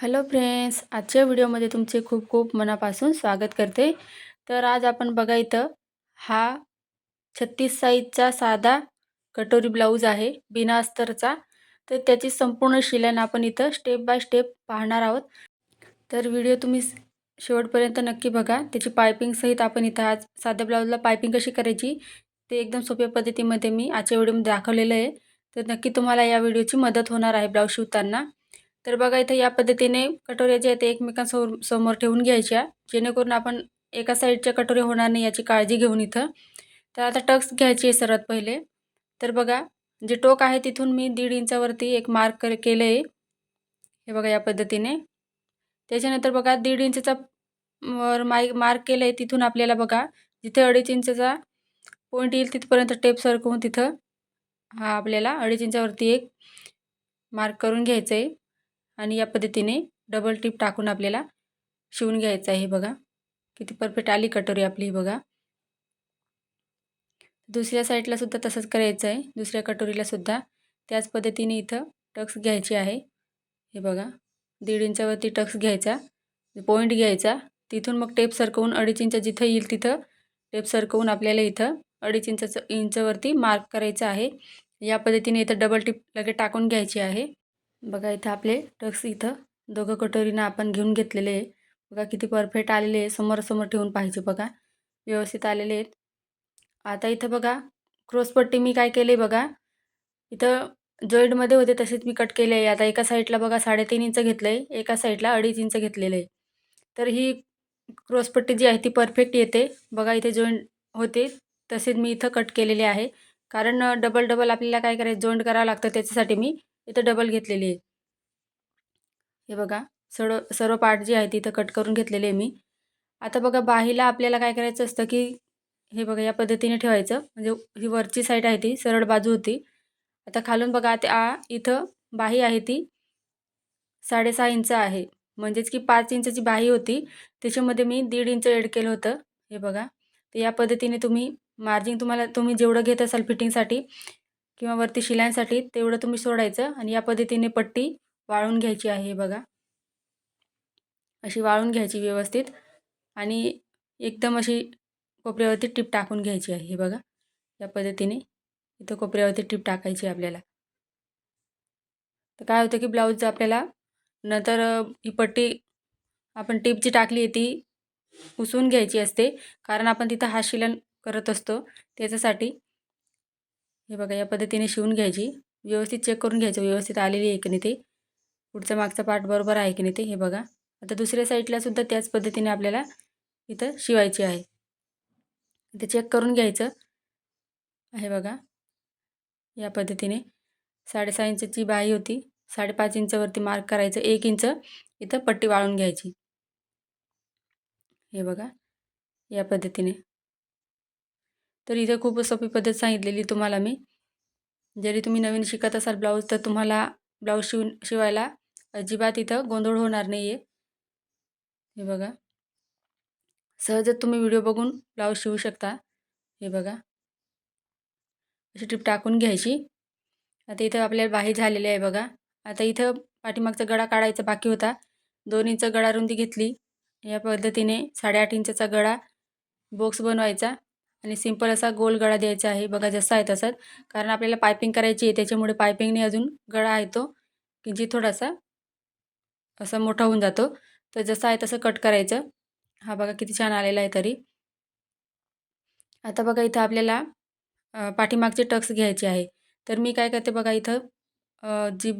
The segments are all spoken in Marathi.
हॅलो फ्रेंड्स आजच्या व्हिडिओमध्ये तुमचे खूप खूप मनापासून स्वागत करते. तर आज आपण बघा इथं हा छत्तीस साईजचा साधा कटोरी ब्लाऊज आहे बिना अस्तरचा. तर त्याची संपूर्ण शिलाईन आपण इथं स्टेप बाय स्टेप पाहणार आहोत. तर व्हिडिओ तुम्ही शेवटपर्यंत नक्की बघा. त्याची पायपिंगसहित आपण इथं आज साध्या ब्लाऊजला पायपिंग कशी करायची ते एकदम सोप्या पद्धतीमध्ये मी आजच्या व्हिडिओमध्ये दाखवलेलं आहे. तर नक्की तुम्हाला या व्हिडिओची मदत होणार आहे ब्लाऊज शिवताना. तर बघा इथं या पद्धतीने कटोऱ्या ज्या आहेत ते एकमेकांसमोर समोर ठेवून घ्यायच्या. जेणेकरून आपण एका साईडच्या कटोऱ्या होणार नाही याची काळजी घेऊन इथं. तर आता टक्स घ्यायची आहे सर्वात पहिले. तर बघा जे टोक आहे तिथून मी दीड इंचावरती एक मार्क कर केलं आहे हे बघा या पद्धतीने. त्याच्यानंतर बघा दीड इंचचा वर माय मार्क केलं आहे तिथून आपल्याला बघा जिथे अडीच इंचचा पॉईंट येईल तिथपर्यंत टेप सरकवून तिथं हा आपल्याला अडीच इंचावरती एक मार्क करून घ्यायचं आहे आणि या पद्धतीने डबल टिप टाकून आपल्याला शिवून घ्यायचं आहे बघा. किती परफेक्ट आली कटोरी आपली बघा. दुसऱ्या साईडला सुद्धा तसंच करायचं आहे. दुसऱ्या कटोरीला सुद्धा त्याच पद्धतीने इथं टक्स घ्यायचे आहे. हे बघा. दीड इंचावरती टक्स घ्यायचा. पॉईंट घ्यायचा. तिथून मग टेप सरकवून अडीच इंच जिथं येईल तिथं टेप सरकवून आपल्याला इथं अडीच इंचाचं इंचवरती मार्क करायचं आहे. या पद्धतीने इथं डबल टिप लगेच टाकून घ्यायची आहे. बघा इथं आपले टक्स इथं दोघं कटोरीनं आपण घेऊन घेतलेले आहे बघा किती परफेक्ट आलेले आहे समोरासमोर ठेवून पाहिजे बघा. व्यवस्थित आलेले आहेत. आता इथं बघा क्रॉसपट्टी मी काय केले बघा. इथं जॉईंटमध्ये होते तसेच मी कट केले आहे. आता एका साईडला बघा साडेतीन इंच घेतलं आहे एका साईडला अडीच इंच घेतलेलं आहे तर ही क्रॉसपट्टी जी आहे ती परफेक्ट येते. बघा इथे जॉईंट होते. तसेच मी इथं कट केलेले आहे. कारण डबल डबल आपल्याला काय करायचं? जॉईंट करावं लागतं. त्याच्यासाठी मी इथं डबल घेतलेली आहे. हे बघा सर्व सर्व पार्ट जे आहे तिथं कट करून घेतलेले आहे मी. आता बघा बाहीला आपल्याला काय करायचं असतं की हे बघा या पद्धतीने ठेवायचं. म्हणजे ही वरची साईड आहे ती सरळ बाजू होती. आता खालून बघा त्या इथं बाही आहे ती साडेसहा इंच आहे. म्हणजेच की पाच इंचची बाही होती. त्याच्यामध्ये मी दीड इंच एड केलं होतं. हे बघा तर या पद्धतीने तुम्ही मार्जिन तुम्हाला तुम्ही जेवढं घेत असाल फिटिंगसाठी किंवा वरती शिलांसाठी तेवढं तुम्ही सोडायचं आणि या पद्धतीने पट्टी वाळून घ्यायची आहे बघा. अशी वाळून घ्यायची व्यवस्थित आणि एकदम अशी कोपऱ्यावरती टीप टाकून घ्यायची आहे हे बघा. या पद्धतीने इथं कोपऱ्यावरती टीप टाकायची आपल्याला. तर काय होतं की ब्लाऊज आपल्याला नंतर ही पट्टी आपण टीप जी टाकली आहे ती उसवून घ्यायची असते. कारण आपण तिथं हात शिलन करत असतो. त्याच्यासाठी हे बघा या पद्धतीने शिवून घ्यायची. व्यवस्थित चेक करून घ्यायचं. व्यवस्थित आलेली आहे की नाही ते? पुढचा मागचा पार्ट बरोबर आहे की नाही ते? हे बघा. आता दुसऱ्या साईडला सुद्धा त्याच पद्धतीने आपल्याला इथं शिवायची आहे. ते चेक करून घ्यायचं. आहे बघा. या पद्धतीने साडेसहा इंचची बाई होती. साडेपाच इंचवरती मार्क करायचं. एक इंच इथं पट्टी वाळून घ्यायची. हे बघा. या पद्धतीने. तर इथं खूप सोपी पद्धत सांगितलेली तुम्हाला मी. जरी तुम्ही नवीन शिकत असाल ब्लाऊज तर तुम्हाला ब्लाऊज शिव शिवायला अजिबात इथं गोंधळ होणार नाही आहे हे बघा. सहजच तुम्ही व्हिडिओ बघून ब्लाऊज शिवू शकता. हे बघा. अशी टिप टाकून घ्यायची. आता इथं आपल्याला बाही झालेली आहे बघा. आता इथं पाठीमागचा गळा काढायचा बाकी होता. दोन इंच गळा रुंदी घेतली. या पद्धतीने साडेआठ इंचाचा गळा बॉक्स बनवायचा. आणि सिंपल असा गोल गळा द्यायचा आहे. बघा जसा आहे तसाच. कारण आपल्याला पायपिंग करायची आहे त्याच्यामुळे पायपिंगने अजून गळा आहे तो. जी थोडासा असा मोठा होऊन जातो. तर जसं आहे तसं कट करायचं. हा बघा किती छान आलेला आहे तरी. आता बघा इथं आपल्याला पाठीमागचे टक्स घ्यायचे आहे. तर मी काय करते बघा इथं जी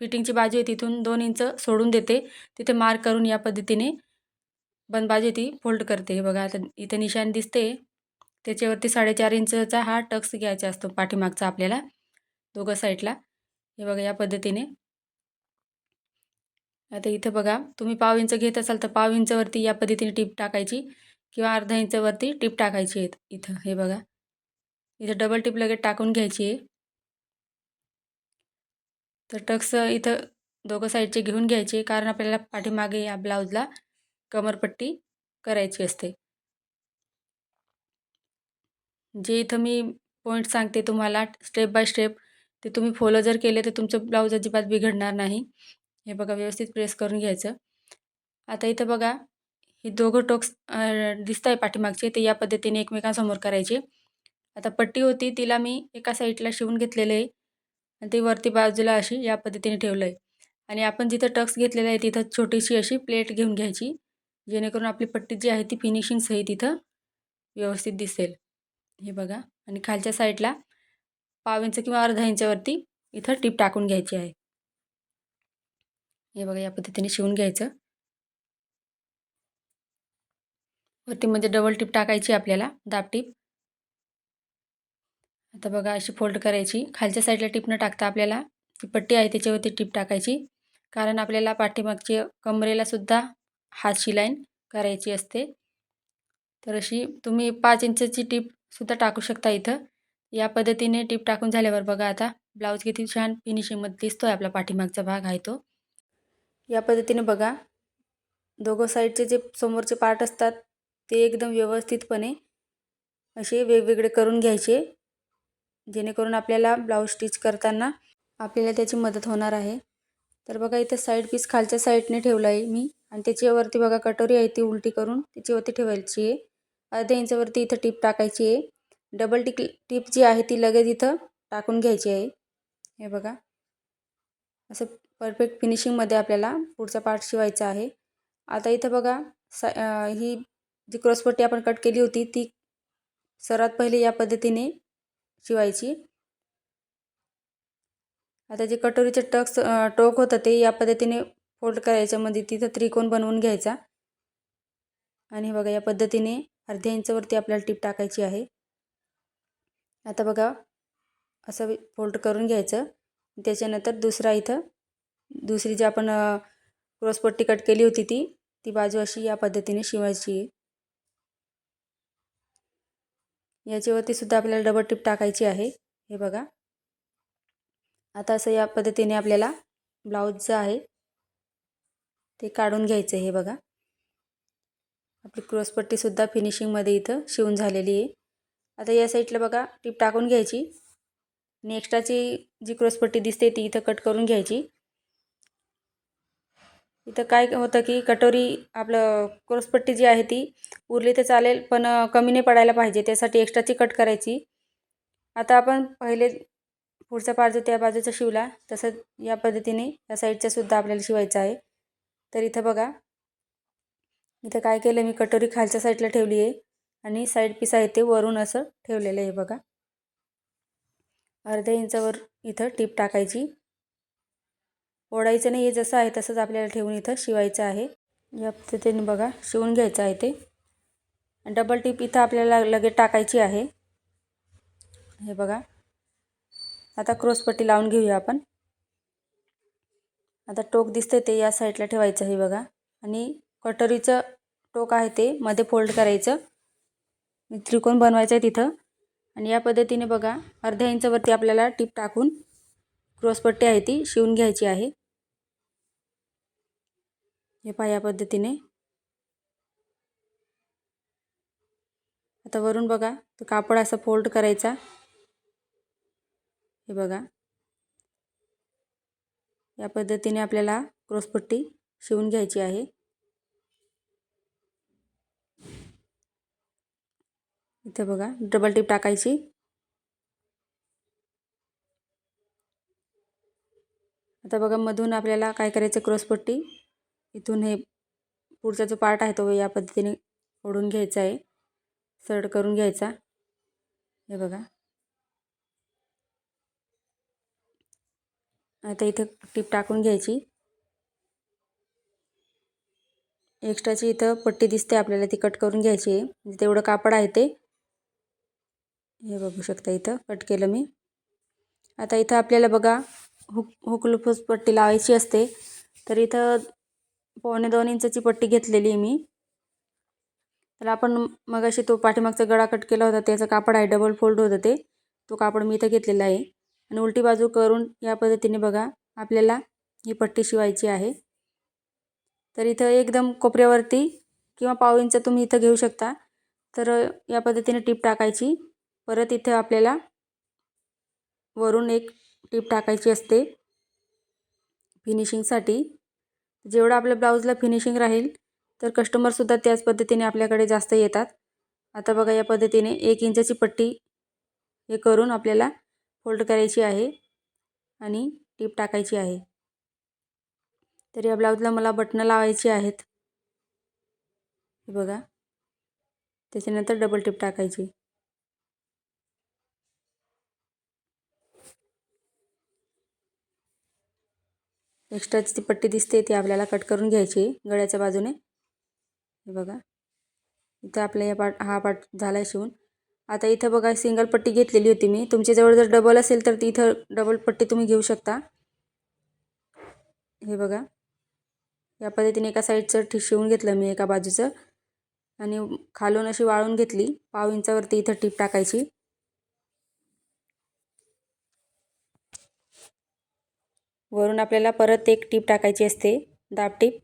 फिटिंगची बाजू आहे तिथून दोन इंच सोडून देते. तिथे मार्क करून या पद्धतीने बंद बाजू ती फोल्ड करते. बघा आता इथं निशाण दिसते. त्याच्यावरती साडेचार इंचचा हा टक्स घ्यायचा असतो पाठीमागचा आपल्याला दोघं साईडला. हे बघा या पद्धतीने. आता इथं बघा तुम्ही पाव इंच घेत असाल तर पाव इंचवरती या पद्धतीने टीप टाकायची किंवा अर्धा इंचवरती टीप टाकायची आहेत इथं. हे बघा. इथं डबल टीप लगेच टाकून घ्यायची आहे. तर टक्स इथं दोघं साईडचे घेऊन घ्यायचे कारण आपल्याला पाठीमागे या ब्लाऊजला कमरपट्टी करायची असते. जे इथं मी पॉईंट सांगते तुम्हाला स्टेप बाय स्टेप ते तुम्ही फॉलो जर केले तर तुमचं ब्लाऊज अजिबात बिघडणार नाही. हे बघा व्यवस्थित प्रेस करून घ्यायचं. आता इथं बघा हे दोघं टोक्स दिसत आहे पाठीमागचे ते या पद्धतीने एकमेकांसमोर करायचे. आता पट्टी होती तिला मी एका साईडला शिवून घेतलेलं आहे. आणि ती वरती बाजूला अशी या पद्धतीने ठेवलं आहे आणि आपण जिथं टक्स घेतलेलं आहे तिथं छोटीशी अशी प्लेट घेऊन घ्यायची. जेणेकरून आपली पट्टी जी आहे ती फिनिशिंग सहित तिथं व्यवस्थित दिसेल. हे बघा. आणि खालच्या साईडला पाव इंच किंवा अर्धा इंचावरती इथं टीप टाकून घ्यायची आहे. हे बघा या पद्धतीने शिवून घ्यायचं. वरती म्हणजे डबल टीप टाकायची आपल्याला दाब टीप आता बघा अशी फोल्ड करायची. खालच्या साईडला टीप न टाकता आपल्याला ती पट्टी आहे त्याच्यावरती टीप टाकायची. कारण आपल्याला पाठीमागचे कमरेला सुद्धा हात शिलाईन करायची असते. तर अशी तुम्ही पाच इंचची सुद्धा टाकू शकता इथं. या पद्धतीने टीप टाकून झाल्यावर बघा आता ब्लाऊज किती छान फिनिशिंगमध्ये दिसतो आहे आपला पाठीमागचा भाग आहे तो. या पद्धतीने बघा दोघं साईडचे जे समोरचे पार्ट असतात ते एकदम व्यवस्थितपणे असे वेगवेगळे करून घ्यायचे जेणेकरून आपल्याला ब्लाऊज स्टिच करताना आपल्याला त्याची मदत होणार आहे. तर बघा इथं साईड पीस खालच्या साईडने ठेवला आहे मी. आणि त्याच्यावरती बघा कटोरी आहे ती उलटी करून त्याच्यावरती ठेवायची आहे. अर्ध्या इंचावरती इथं टीप टाकायची आहे. डबल टिक टीप जी आहे ती लगेच इथं टाकून घ्यायची आहे. हे बघा. असं परफेक्ट फिनिशिंगमध्ये आपल्याला पुढचा पार्ट शिवायचा आहे. आता इथं बघा सा ही जी क्रॉसपट्टी आपण कट केली होती ती सर्वात पहिले या पद्धतीने शिवायची. आता जे कटोरीचं टक्स टोक होतं ते या पद्धतीने फोल्ड करायचं म्हणजे तिथं त्रिकोण बनवून घ्यायचा. आणि बघा या पद्धतीने अर्ध्या इंचवरती आपल्याला टीप टाकायची आहे. आता बघा असं फोल्ड करून घ्यायचं. त्याच्यानंतर दुसरा इथं दुसरी जी आपण क्रॉसपट्टी कट केली होती ती ती बाजू अशी या पद्धतीने शिवायची. आहे याच्यावरती सुद्धा आपल्याला डबल टिप टाकायची आहे. हे बघा. आता असं या पद्धतीने आपल्याला ब्लाऊजचं आहे ते काढून घ्यायचं हे बघा. आपली क्रॉसपट्टीसुद्धा फिनिशिंगमध्ये इथं शिवून झालेली आहे. आता या साईडला बघा टीप टाकून घ्यायची. आणि एक्स्ट्राची जी क्रॉसपट्टी दिसते ती इथं कट करून घ्यायची. इथं काय होतं की कटोरी आपलं क्रॉसपट्टी जी आहे ती उरली तर चालेल पण कमी नाही पडायला पाहिजे. त्यासाठी एक्स्ट्राची कट करायची. आता आपण पहिले पुढचा पार्ट जो त्या बाजूचा शिवला तसं या पद्धतीने या साईडचासुद्धा आपल्याला शिवायचा आहे. तर इथं बघा इथं काय केलं मी कटोरी खालच्या साईडला ठेवली आहे. आणि साईड पीस आहे ते वरून असं ठेवलेलं आहे बघा. अर्ध्या इंचावर इथं टीप टाकायची. ओढायचं नाही हे जसं आहे तसंच आपल्याला ठेवून इथं शिवायचं आहे. या पद्धतीने बघा शिवून घ्यायचं आहे ते. डबल टीप इथं आपल्याला लगेच टाकायची आहे. हे बघा. आता क्रॉसपट्टी लावून घेऊया आपण. आता टोक दिसते ते या साईडला ठेवायचं आहे बघा. आणि कटोरीचं टोक आहे ते मध्ये फोल्ड करायचं. त्रिकोण बनवायचं आहे तिथं. आणि या पद्धतीने बघा अर्ध्या इंचवरती आपल्याला टीप टाकून क्रॉसपट्टी आहे ती शिवून घ्यायची आहे. हे पहा या पद्धतीने. आता वरून बघा तो कापड असा फोल्ड करायचा. हे बघा. या पद्धतीने आपल्याला क्रॉसपट्टी शिवून घ्यायची आहे. इथे बघा डबल टीप टाकायची. आता बघा मधून आपल्याला काय करायचं क्रॉसपट्टी? इथून हे पुढचा जो पार्ट आहे तो या पद्धतीने ओढून घ्यायचा आहे. सरळ करून घ्यायचा. हे बघा. आता इथं टीप टाकून घ्यायची. एक्स्ट्राची इथं पट्टी दिसते आपल्याला ती कट करून घ्यायची आहे. म्हणजे तेवढं कापड आहे ते. हे बघू शकता इथं. कट केलं मी. आता इथं आपल्याला बघा हुक हुकलुफूस पट्टी लावायची असते. तर इथं पावणे दोन इंचाची पट्टी घेतलेली आहे मी. तर आपण मग अशी तो पाठीमागचा गळा कट केला होता त्याचं कापड आहे डबल फोल्ड होतं ते. तो कापड मी इथं घेतलेला आहे. आणि उलटी बाजू करून या पद्धतीने बघा आपल्याला ही पट्टी शिवायची आहे. तर इथं एकदम कोपऱ्यावरती किंवा पाव इंच तुम्ही इथं घेऊ शकता. तर या पद्धतीने टीप टाकायची. परत इथे आपल्याला वरून एक टीप टाकायची असते. फिनिशिंगसाठी जेवढं आपल्या ब्लाऊजला फिनिशिंग राहील तर कस्टमरसुद्धा त्याच पद्धतीने आपल्याकडे जास्त येतात. आता बघा या पद्धतीने एक इंचाची पट्टी हे करून आपल्याला फोल्ड करायची आहे आणि टीप टाकायची आहे. तर या ब्लाऊजला मला बटणं लावायची आहेत. हे बघा. त्याच्यानंतर डबल टिप टाकायची. एक्स्ट्राची ती पट्टी दिसते ती आपल्याला कट करून घ्यायची गळ्याच्या बाजूने. हे बघा. इथं आपल्या या पाट हा पाट झाला आहे शिवून. आता इथं बघा सिंगल पट्टी घेतलेली होती मी. तुमच्याजवळ जर डबल असेल तर ती इथं डबल पट्टी तुम्ही घेऊ शकता. हे बघा. या पद्धतीने एका साईडचं ठी शिवून घेतलं मी एका बाजूचं. आणि खालून अशी वाळून घेतली. पाव इंचावरती इथं टीप टाकायची. वरून आपल्याला परत एक टीप टाकायची असते. दाब टीप.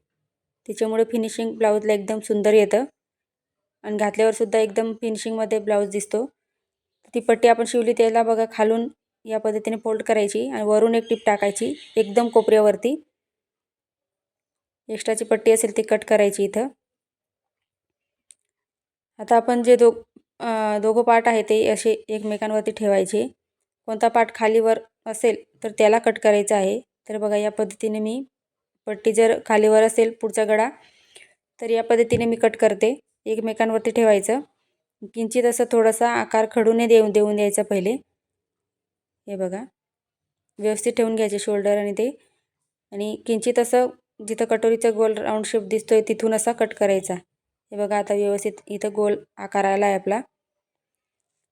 त्याच्यामुळे फिनिशिंग ब्लाऊजला एकदम सुंदर येतं. आणि घातल्यावरसुद्धा एकदम फिनिशिंगमध्ये ब्लाऊज दिसतो. ती पट्टी आपण शिवली त्याला बघा खालून या पद्धतीने फोल्ड करायची आणि वरून एक टीप टाकायची. एकदम कोपऱ्यावरती. एक्स्ट्राची पट्टी असेल ती कट करायची इथं. आता आपण जे दो दोघं पार्ट आहे ते असे एकमेकांवरती ठेवायचे. कोणता पार्ट खालीवर असेल तर त्याला कट करायचा आहे. तर बघा या पद्धतीने मी पट्टी जर खालीवर असेल पुढचा गडा तर या पद्धतीने मी कट करते. एकमेकांवरती ठेवायचं. किंचित असं थोडासा आकार खडूने देऊन देऊन द्यायचा पहिले. हे बघा. व्यवस्थित ठेवून घ्यायचे शोल्डर आणि ते. आणि किंचित असं जिथं कटोरीचा गोल राऊंड शेप दिसतोय तिथून असा कट करायचा. हे बघा आता व्यवस्थित इथं गोल आकार आला आहे आपला.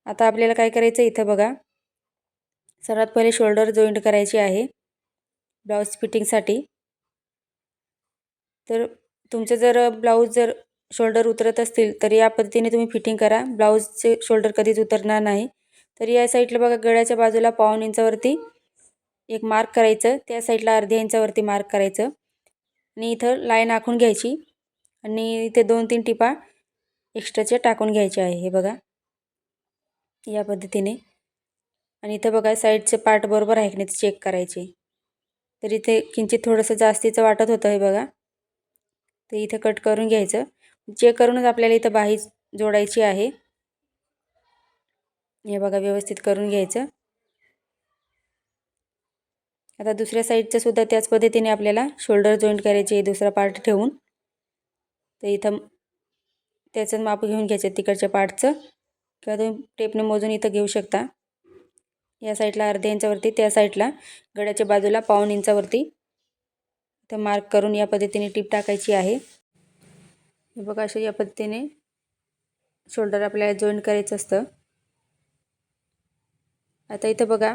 आता आपल्याला काय करायचं इथं बघा. सर्वात पहिले शोल्डर जॉईंट करायची आहे. ब्लाऊज फिटिंगसाठी. तर तुमचं जर ब्लाऊज जर शोल्डर उतरत असतील तर या पद्धतीने तुम्ही फिटिंग करा. ब्लाऊजचे शोल्डर कधीच उतरणार नाही. तर या साईडला बघा गळ्याच्या बाजूला पाऊन इंचावरती एक मार्क करायचं त्या साईडला अर्ध्या इंचावरती मार्क करायचं. आणि इथं लाईन आखून घ्यायची आणि इथे दोन तीन टिपा एक्स्ट्राचे टाकून घ्यायचे आहे हे बघा. या पद्धतीने. आणि इथं बघा साईडचे पार्ट बरोबर आहे की नाही ते चेक करायचे. तर इथे किंचित थोडंसं जास्तीचं वाटत होतं हे बघा. तर इथं कट करून घ्यायचं. चेक करूनच आपल्याला इथं बाही जोडायची आहे हे बघा व्यवस्थित करून घ्यायचं. आता दुसऱ्या साईडचं सुद्धा त्याच पद्धतीने आपल्याला शोल्डर जॉईंट करायचे दुसरा पार्ट ठेवून. तर इथं त्याचं माप घेऊन घ्यायचं तिकडच्या पार्टचं. किंवा तुम्ही टेपने मोजून इथं घेऊ शकता. या साईडला अर्ध्या इंचावरती त्या साईडला. गड्याच्या बाजूला पाऊन इंचावरती. इथं मार्क करून या पद्धतीने टीप टाकायची आहे. हे बघा अशा या पद्धतीने शोल्डर आपल्याला जॉईंट करायचं असतं. आता इथं बघा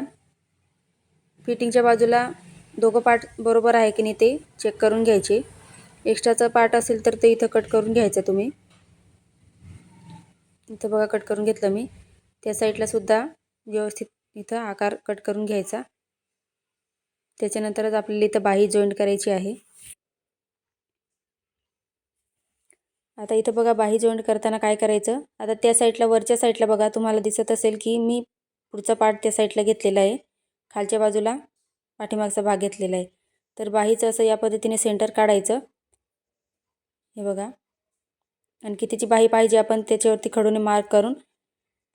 फिटिंगच्या बाजूला दोघं पार्ट बरोबर आहे की नाही ते चेक करून घ्यायचे. एक्स्ट्राचा पार्ट असेल तर ते इथं कट करून घ्यायचं तुम्ही. इथं बघा कट करून घेतलं मी. त्या साईडला सुद्धा व्यवस्थित इथं आकार कट करून घ्यायचा. त्याच्यानंतरच आपल्याला इथं बाही जॉईंट करायची आहे. आता इथं बघा बाही जॉईंट करताना काय करायचं? आता त्या साईडला वरच्या साईडला बघा तुम्हाला दिसत असेल की मी पुढचा पार्ट त्या साईडला घेतलेला आहे. खालच्या बाजूला पाठीमागचा भाग घेतलेला आहे. तर बाहीचं असं या पद्धतीने सेंटर काढायचं. हे बघा. आणि कितीची बाही पाहिजे आपण त्याच्यावरती खडूने मार्क करून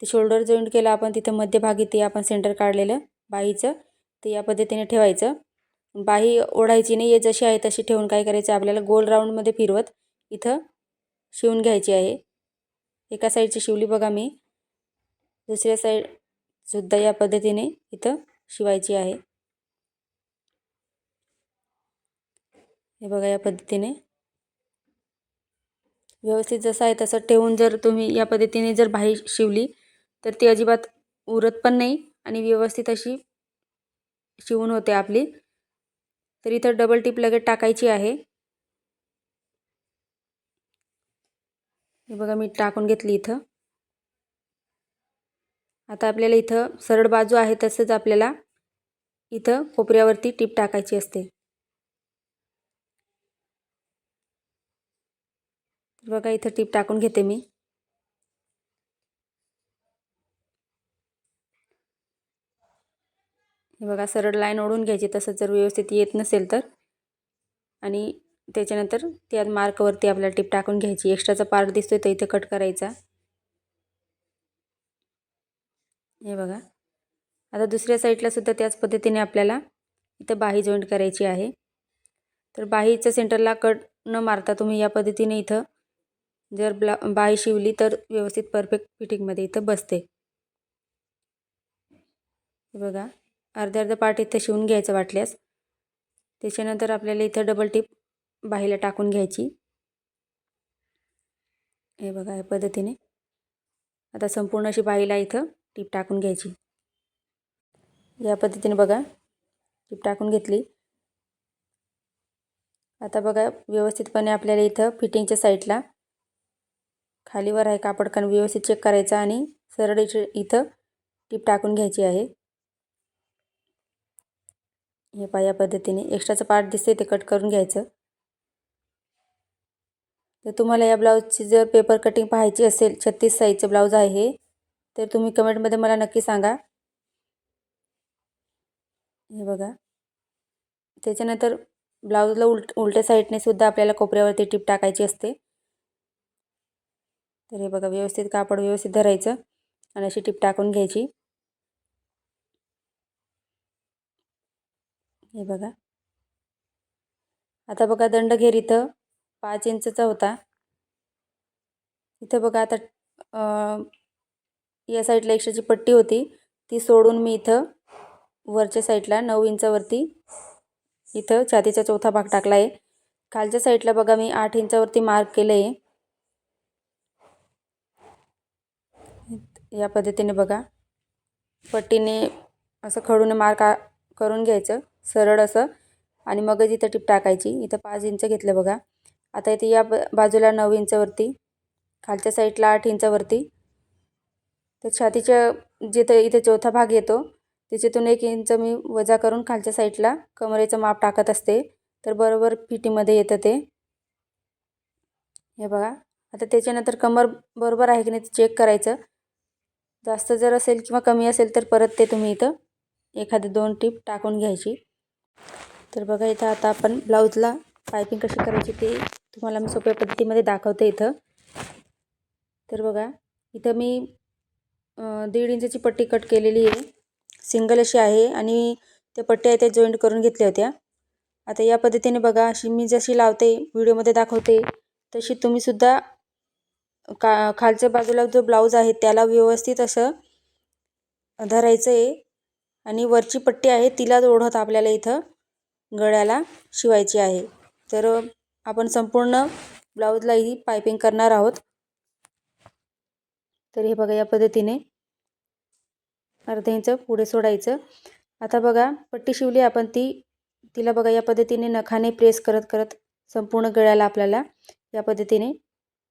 ते शोल्डर जॉईंट केलं आपण तिथं मध्यभागी ते आपण सेंटर काढलेलं बाहीचं ते या पद्धतीने ठेवायचं. बाही ओढायची नाही आहे जशी आहे तशी ठेवून काय करायचं आपल्याला गोल राऊंडमध्ये फिरवत इथं शिवून घ्यायची आहे. एका साईडची शिवली बघा मी. दुसऱ्या साईड सुद्धा या पद्धतीने इथं शिवायची आहे. हे बघा या पद्धतीने. व्यवस्थित जसं आहे तसं ठेवून जर तुम्ही या पद्धतीने जर बाही शिवली तर ती अजिबात उरत पण नाही आणि व्यवस्थित अशी शिवून होते आपली. तर इथं डबल टीप लगेच टाकायची आहे. हे बघा मी टाकून घेतली इथं. आता आपल्याला इथं सरळ बाजू आहे तसंच आपल्याला इथं कोपऱ्यावरती टीप टाकायची असते. बघा इथं टीप टाकून घेते मी. हे बघा सरळ लाईन ओढून घ्यायची तसं जर व्यवस्थित येत नसेल तर. आणि त्याच्यानंतर त्या मार्कवरती आपल्याला टिप टाकून घ्यायची. एक्स्ट्राचा पार्ट दिसतोय तर इथे कट करायचा. हे बघा. आता दुसऱ्या साईडला सुद्धा त्याच पद्धतीने आपल्याला इथं बाही जॉईंट करायची आहे. तर बाहीच्या सेंटरला कट न मारता तुम्ही या पद्धतीने इथं जर ब्ला बाही शिवली तर व्यवस्थित परफेक्ट फिटिंगमध्ये इथं बसते. बघा. अर्ध्या अर्धा पार्ट इथं शिवून घ्यायचं वाटल्यास. त्याच्यानंतर आपल्याला इथं डबल टिप बाहीला टाकून घ्यायची. हे बघा या पद्धतीने. आता संपूर्ण अशी बाहीला इथं टीप टाकून घ्यायची. या पद्धतीने बघा टीप टाकून घेतली. आता बघा व्यवस्थितपणे आपल्याला इथं फिटिंगच्या साईडला खालीवर आहे कापड कारण व्यवस्थित चेक करायचा आणि सरळ इथं टीप टाकून घ्यायची आहे. हे पा या पद्धतीने एक्स्ट्राचं पार्ट दिसते ते कट करून घ्यायचं. तर तुम्हाला या ब्लाऊजची जर पेपर कटिंग पाहायची असेल छत्तीस साईजचं ब्लाऊज आहे हे तर तुम्ही कमेंटमध्ये मला नक्की सांगा. हे बघा. त्याच्यानंतर ब्लाऊजला उलट उलट्या साईडने सुद्धा आपल्याला कोपऱ्यावरती टीप टाकायची असते. तर हे बघा व्यवस्थित कापड व्यवस्थित धरायचं आणि अशी टीप टाकून घ्यायची. हे बघा. आता बघा दंडघेर इथं पाच इंचचा होता. इथं बघा आता या साईडला एक्स्ट्राची पट्टी होती. ती सोडून मी इथं वरच्या साईडला नऊ इंचावरती इथं छातीचा चौथा भाग टाकला आहे खालच्या साईडला बघा मी आठ इंचावरती मार्क केलं आहे या पद्धतीने बघा. पट्टीने असं खडून मार्क करून घ्यायचं. सरळ असं. आणि मगच इथं टिप टाकायची. इथं पाच इंच घेतलं बघा. आता इथे या बाजूला नऊ इंचवरती. खालच्या साईडला आठ इंचवरती. तर छातीच्या जिथं इथे चौथा भाग येतो त्याच्यातून एक इंच मी वजा करून खालच्या साईडला कमरेचं माप टाकत असते. तर बरोबर फिटीमध्ये येतं ते. हे बघा. आता त्याच्यानंतर कमर बरोबर आहे की नाही चेक करायचं. जास्त जर असेल किंवा कमी असेल तर परत ते तुम्ही इथं एखादी दोन टीप टाकून घ्यायची. तर बघा इथं आता आपण ब्लाऊजला पायपिंग कशी करायची ते तुम्हाला मी सोप्या पद्धतीमध्ये दाखवते इथं. तर बघा इथं मी दीड इंचाची पट्टी कट केलेली आहे. सिंगल अशी आहे आणि त्या पट्ट्या आहे त्या जॉईंट करून घेतल्या होत्या. आता या पद्धतीने बघा अशी मी जशी लावते व्हिडिओमध्ये दाखवते तशी तुम्हीसुद्धा का खालच्या बाजूला जो ब्लाऊज आहे त्याला व्यवस्थित असं धरायचं आहे. आणि वरची पट्टी आहे तिला ओढत आपल्याला इथं गळ्याला शिवायची आहे. तर आपण संपूर्ण ब्लाऊजलाही पायपिंग करणार आहोत. तर हे बघा या पद्धतीने अर्धा इंच पुढे सोडायचं. आता बघा पट्टी शिवली आपण ती तिला बघा या पद्धतीने नखाने प्रेस करत करत संपूर्ण गळ्याला आपल्याला या पद्धतीने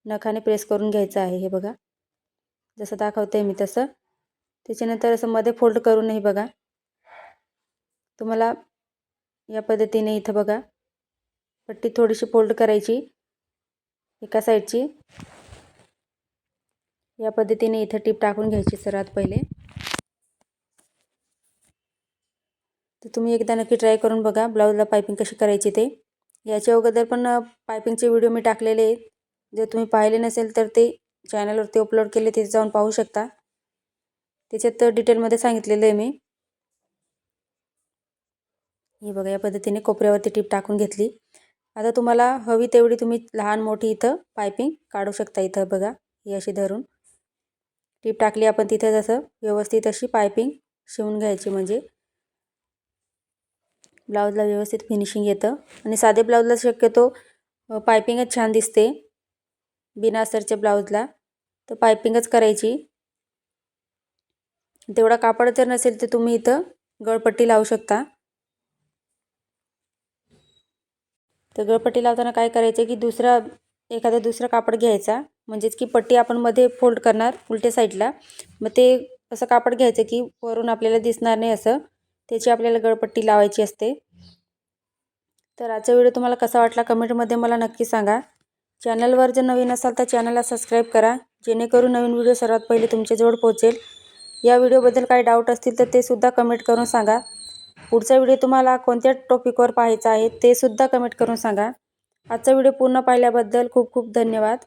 नखाने प्रेस करून घ्यायचं आहे. हे बघा जसं दाखवते मी तसं. त्याच्यानंतर असं मध्ये फोल्ड करूनही बघा तुम्हाला या पद्धतीने इथं बघा. पट्टी थोडीशी फोल्ड करायची. एका साईडची. या पद्धतीने इथं टीप टाकून घ्यायची सर्वात पहिले. तर तुम्ही एकदा नक्की ट्राय करून बघा ब्लाऊजला पायपिंग कशी करायची ते. याच्या अगोदर पण पायपिंगचे व्हिडिओ मी टाकलेले आहेत. जर तुम्ही पाहिले नसेल तर ते चॅनलवरती अपलोड केले तिथे जाऊन पाहू शकता. त्याच्यात डिटेलमध्ये सांगितलेलं आहे मी. ही बघा या पद्धतीने कोपऱ्यावरती टीप टाकून घेतली. आता तुम्हाला हवी तेवढी तुम्ही लहान मोठी इथं पायपिंग काढू शकता इथं बघा ही अशी धरून. टीप टाकली आपण तिथे जसं व्यवस्थित अशी पायपिंग शिवून घ्यायची म्हणजे. ब्लाऊजला व्यवस्थित फिनिशिंग येतं. आणि साधे ब्लाऊजला शक्यतो पायपिंगच छान दिसते. बिना अस्तरच्या ब्लाऊजला. तर पायपिंगच करायची. तेवढा कापड जर नसेल तर तुम्ही इथं गळपट्टी लावू शकता. तर गळपट्टी लावताना काय करायचं की दुसरा एखादा दुसरा कापड घ्यायचा. म्हणजेच की पट्टी आपण मध्ये फोल्ड करणार उलट्या साईडला. मग ते असं कापड घ्यायचं की वरून आपल्याला दिसणार नाही असं. त्याची आपल्याला गळपट्टी लावायची असते. तर आजचा व्हिडिओ तुम्हाला कसा वाटला कमेंटमध्ये मला नक्की सांगा. चॅनलवर जर नवीन असाल तर चॅनलला सबस्क्राईब करा. जेणेकरून नवीन व्हिडिओ सर्वात पहिले तुमच्याजवळ पोहोचेल. या व्हिडिओबद्दल काही डाऊट असतील तर ते सुद्धा कमेंट करून सांगा. पुढचा व्हिडिओ तुम्हाला कोणत्या टॉपिकवर पाहायचा आहे ते सुद्धा कमेंट करून सांगा. आजचा व्हिडिओ पूर्ण पाहिल्याबद्दल खूप खूप धन्यवाद.